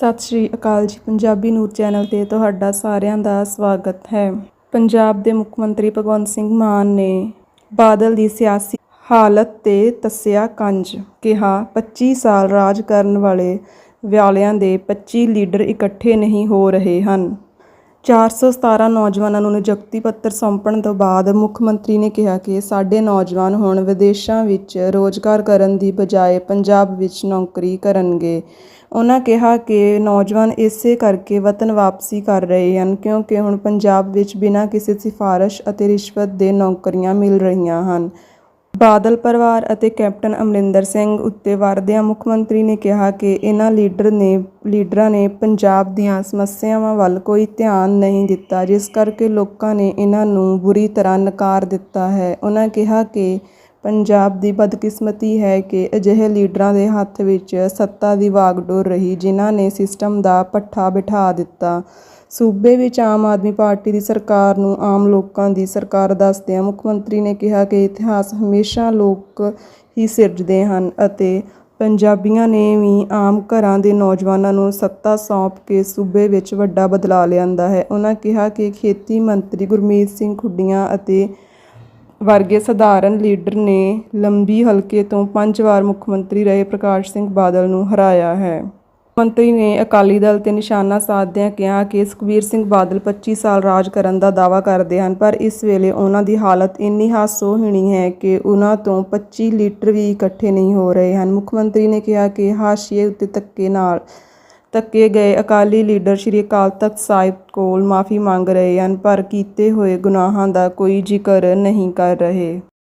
ਸਤਿ ਸ਼੍ਰੀ ਅਕਾਲ ਜੀ, ਪੰਜਾਬੀ ਨੂਰ ਚੈਨਲ ਤੇ ਤੁਹਾਡਾ ਸਾਰਿਆਂ ਦਾ ਸਵਾਗਤ ਹੈ। ਪੰਜਾਬ ਦੇ ਮੁੱਖ ਮੰਤਰੀ ਭਗਵੰਤ ਸਿੰਘ ਮਾਨ ਨੇ ਬਾਦਲ ਦੀ ਸਿਆਸੀ ਹਾਲਤ ਤੇ ਤੱਸਿਆ ਕੰਜ, ਕਿਹਾ 25 ਸਾਲ ਰਾਜ ਕਰਨ ਵਾਲੇ ਵਿਆਲਿਆਂ ਦੇ 25 ਲੀਡਰ ਇਕੱਠੇ ਨਹੀਂ ਹੋ ਰਹੇ ਹਨ। 417 ਨੌਜਵਾਨਾਂ ਨੂੰ ਨਿਯੁਕਤੀ ਪੱਤਰ ਸੌਂਪਣ ਤੋਂ ਬਾਅਦ ਮੁੱਖ ਮੰਤਰੀ ਨੇ ਕਿਹਾ ਕਿ ਸਾਡੇ ਨੌਜਵਾਨ ਹੁਣ ਵਿਦੇਸ਼ਾਂ ਵਿੱਚ ਰੋਜ਼ਗਾਰ ਕਰਨ ਦੀ ਬਜਾਏ ਪੰਜਾਬ ਵਿੱਚ ਨੌਕਰੀ ਕਰਨਗੇ। ਉਹਨਾਂ ਕਿਹਾ ਕਿ ਨੌਜਵਾਨ ਇਸੇ ਕਰਕੇ ਵਤਨ ਵਾਪਸੀ ਕਰ ਰਹੇ ਹਨ ਕਿਉਂਕਿ ਹੁਣ ਪੰਜਾਬ ਵਿੱਚ ਬਿਨਾਂ ਕਿਸੇ ਸਿਫਾਰਿਸ਼ ਅਤੇ ਰਿਸ਼ਵਤ ਦੇ ਨੌਕਰੀਆਂ ਮਿਲ ਰਹੀਆਂ ਹਨ। ਬਾਦਲ ਪਰਿਵਾਰ ਅਤੇ ਕੈਪਟਨ ਅਮਰਿੰਦਰ ਸਿੰਘ ਉੱਤੇ ਵਰਦਿਆਂ ਮੁੱਖ ਮੰਤਰੀ ਨੇ ਕਿਹਾ ਕਿ ਇਹਨਾਂ ਲੀਡਰ ਨੇ, ਲੀਡਰਾਂ ਨੇ ਪੰਜਾਬ ਦੀਆਂ ਸਮੱਸਿਆਵਾਂ ਵੱਲ ਕੋਈ ਧਿਆਨ ਨਹੀਂ ਦਿੱਤਾ, ਜਿਸ ਕਰਕੇ ਲੋਕਾਂ ਨੇ ਇਹਨਾਂ ਨੂੰ ਬੁਰੀ ਤਰ੍ਹਾਂ ਨਕਾਰ ਦਿੱਤਾ ਹੈ। ਉਹਨਾਂ ਕਿਹਾ ਕਿ ਪੰਜਾਬ ਦੀ ਬਦਕਿਸਮਤੀ ਹੈ ਕਿ ਅਜਿਹੇ ਲੀਡਰਾਂ ਦੇ ਹੱਥ ਵਿੱਚ ਸੱਤਾ ਦੀ ਵਾਗਡੋਰ ਰਹੀ, ਜਿਨ੍ਹਾਂ ਨੇ ਸਿਸਟਮ ਦਾ ਪੱਠਾ ਬਿਠਾ ਦਿੱਤਾ। ਸੂਬੇ ਵਿੱਚ ਆਮ ਆਦਮੀ ਪਾਰਟੀ ਦੀ ਸਰਕਾਰ ਨੂੰ ਆਮ ਲੋਕਾਂ ਦੀ ਸਰਕਾਰ ਦੱਸਦਿਆਂ ਮੁੱਖ ਮੰਤਰੀ ਨੇ ਕਿਹਾ ਕਿ ਇਤਿਹਾਸ ਹਮੇਸ਼ਾ ਲੋਕ ਹੀ ਸਿਰਜਦੇ ਹਨ ਅਤੇ ਪੰਜਾਬੀਆਂ ਨੇ ਵੀ ਆਮ ਘਰਾਂ ਦੇ ਨੌਜਵਾਨਾਂ ਨੂੰ ਸੱਤਾ ਸੌਂਪ ਕੇ ਸੂਬੇ ਵਿੱਚ ਵੱਡਾ ਬਦਲਾਅ ਲਿਆਂਦਾ ਹੈ। ਉਹਨਾਂ ਕਿਹਾ ਕਿ ਖੇਤੀ ਮੰਤਰੀ ਗੁਰਮੀਤ ਸਿੰਘ ਖੁੱਡੀਆਂ ਅਤੇ ਵਰਗੇ ਸਧਾਰਨ ਲੀਡਰ ਨੇ ਲੰਬੀ ਹਲਕੇ ਤੋਂ ਪੰਜ ਵਾਰ ਮੁੱਖ ਮੰਤਰੀ ਰਹੇ ਪ੍ਰਕਾਸ਼ ਸਿੰਘ ਬਾਦਲ ਨੂੰ ਹਰਾਇਆ ਹੈ। ਮੰਤਰੀ ਨੇ ਅਕਾਲੀ ਦਲ ਤੇ ਨਿਸ਼ਾਨਾ ਸਾਧਦਿਆਂ ਕਿਹਾ ਕਿ ਸੁਖਬੀਰ ਸਿੰਘ ਬਾਦਲ 25 ਸਾਲ ਰਾਜ ਕਰਨ ਦਾ ਦਾਅਵਾ ਕਰਦੇ ਹਨ, ਪਰ ਇਸ ਵੇਲੇ ਉਹਨਾਂ ਦੀ ਹਾਲਤ ਇੰਨੀ ਹਾਸੋਹੀਣੀ ਹੈ ਕਿ ਉਹਨਾਂ ਤੋਂ 25 ਲੀਟਰ ਵੀ ਇਕੱਠੇ ਨਹੀਂ ਹੋ ਰਹੇ ਹਨ। ਮੁੱਖ ਮੰਤਰੀ ਨੇ ਕਿਹਾ ਕਿ ਹਾਸ਼ੀਏ ਉੱਤੇ ਧੱਕੇ ਨਾਲ ਧੱਕੇ ਗਏ। ਅਕਾਲੀ ਲੀਡਰ ਸ਼੍ਰੀ ਅਕਾਲ ਤਖਤ ਸਾਹਿਬ ਕੋਲ ਮਾਫੀ ਮੰਗ ਰਹੇ ਹਨ, ਪਰ ਕੀਤੇ ਹੋਏ ਗੁਨਾਹਾਂ ਦਾ ਕੋਈ ਜ਼ਿਕਰ ਨਹੀਂ ਕਰ ਰਹੇ।